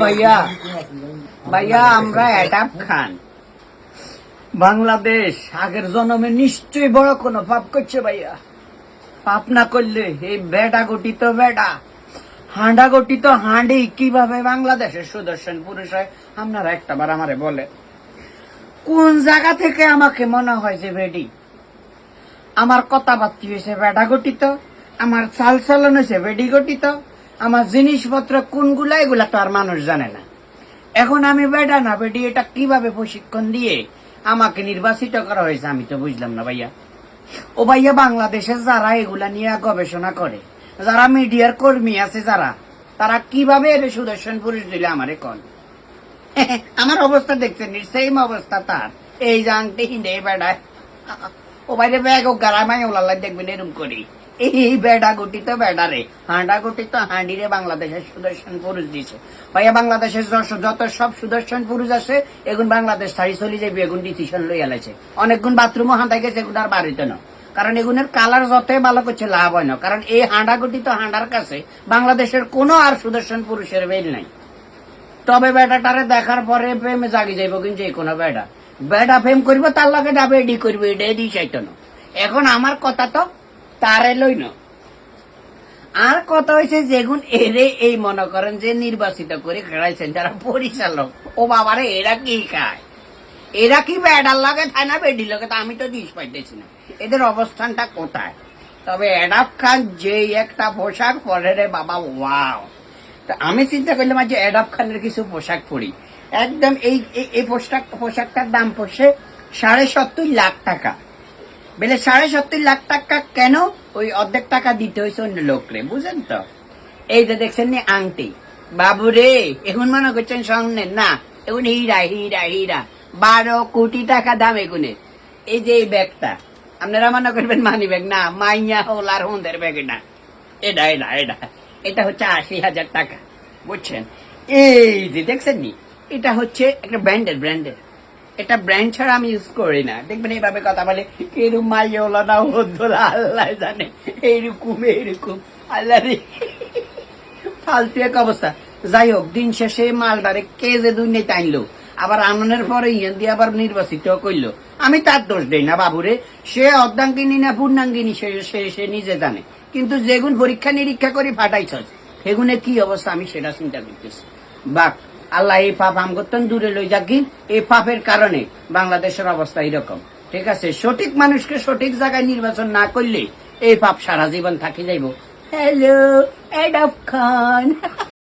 ভাইয়া ভাইয়া, আমরা অ্যাডাপ খান। বাংলাদেশ আগের জন্মে নিশ্চয়ই বড় কোনো পাপ করছে ভাইয়া। পাপ না করলে এই বেডা গঠিত বেডা। হাঁডা গঠিত হাঁডি কীভাবে বাংলাদেশের সুদর্শন পুরুষ হয়, আপনারা একটাবার আমারে বলে কোন জায়গা থেকে আমাকে মনে হয় যে বেডি? আমার কথাবার্তি হয়েছে বেডা গঠিত, আমার চাল চালন হয়েছে বেডি গঠিত আমার জিনিসপত্র কোনগুলা, এগুলা তো আর মানুষ জানে না। এখন আমি বেডা না বেডি, এটা কীভাবে প্রশিক্ষণ দিয়ে আমাকে নির্বাচিত করা হয়েছে আমি তো বুঝলাম না ভাইয়া। ও ভাইয়া বাংলাদেশের যারা এগুলা নিয়ে গবেষণা করে, যারা মিডিয়ার কর্মী আছে যারা, তারা কীভাবে এর সুদর্শন পুরুষ দিলে আমারে কন? আমার অবস্থা দেখছেন সেম অবস্থা তার। এই আংটি হিন্দে বেড়ায়। ও বাইরে ব্যাগ ও গারামাই ওলাল্লাই দেখবেন, এরম করি এই বেডা তো বেডা রে। হাঁডা গুটি তো হাঁডি রে বাংলাদেশের সুদর্শন পুরুষ দিছে। ভাইয়া, বাংলাদেশের যত- সব সুদর্শন পুরুষ আছে, এগুন বাংলাদেশ ছাড়ি চলে যাবে এগুন ডিসিশন লই এলাইছে অনেকগুণ বাথরুমও হাঁদাই গেছে, এগুন আর বাড়িতে না কারণ এগুনের কালার যতই ভালো করছে, লাভ হয় না। কারণ এই হাঁডা তো হাঁডার কাছে বাংলাদেশের কোনো আর সুদর্শন পুরুষের বেল নাই। তবে বেটাটারে দেখার পরে প্রেমে জাগি যাইব কিন্তু যে কোনো বেটা বেটা প্রেম করব, তার লগে ডাবে এডি করব এটা দিই চাইতো না। এখন আমার কথা তো তারে লই না আর কথা হয়েছে যেগুন এরে এই মনে করেন যে নির্বাচিত করে খেলাইছেন যারা পরিচালক। ও বাবারে, এরা কি খায়? এরা কি বেডার লাগে খায় না বেডির লগে? তা আমি তো দিস পাইতেছি না। এদের অবস্থানটা কোথায়? তবে অ্যাডাপ খান যে একটা পোশাক পরে রে বাবা, ওয়াও। তা আমি চিন্তা করলাম যে অ্যাডাপ খানের কিছু পোশাক পরি। একদম এই- এই পোশাক, পোশাকটার দাম পড়ছে সাড়ে সত্তর লাখ টাকা। বেলে সাড়ে সত্তর লাখ টাকা কেন ওই অর্ধেক টাকা দিতে হয়েছে অন্য লোকরে, বুঝেন তো? এই যে দেখছেন নি আংটি। বাবু রে, এখন মনে করছেন সামনে না, এখন হীরা হীরা হীরা। বারো কোটি টাকা দাম এগুনে। এই যে এই ব্যাগটা, আপনারা মনে করবেন মানি ব্যাগ, না, মাইয়া হোলার হোঁদের ব্যাগ না। এটা এটা এটা এটা হচ্ছে আশি হাজার টাকা, বুঝছেন? এই যে দেখছেন নি, এটা হচ্ছে একটা ব্র্যান্ডের ব্র্যান্ডের। এটা ব্র্যান্ড ছাড়া আমি ইউজ করি না। দেখবেন এইভাবে কথা বলে, এরকম মাইওলা না হদ্দোলা আল্লাহ জানে, এইরকম এইরকম, আল্লাহ ফালতু এক অবস্থা। যাই হোক, দিন শেষে মালদারে কে যে দুর্নীতি আনলো? আবার আননের পরে ইয়েন দিয়ে আবার নির্বাচিত করল আমি তার দোষ দেই না, বাবুরে। সে অর্ধাঙ্গিনী না পূর্ণাঙ্গিনী, সে, সে- সে নিজে জানে। কিন্তু যেগুন পরীক্ষা নিরীক্ষা করে ফাটাইছ সেগুনে কি অবস্থা আমি সেটা চিন্তা করতেছি। বাক আল্লাহ এই পাপ আমগতন দূরে লই যাকি এই পাপের কারণে বাংলাদেশের অবস্থা এরকম ঠিক আছে? সঠিক মানুষকে সঠিক জায়গায় নির্বাচন না করলে এই পাপ সারা জীবন থাকি যাইব। হ্যালো এডাব খান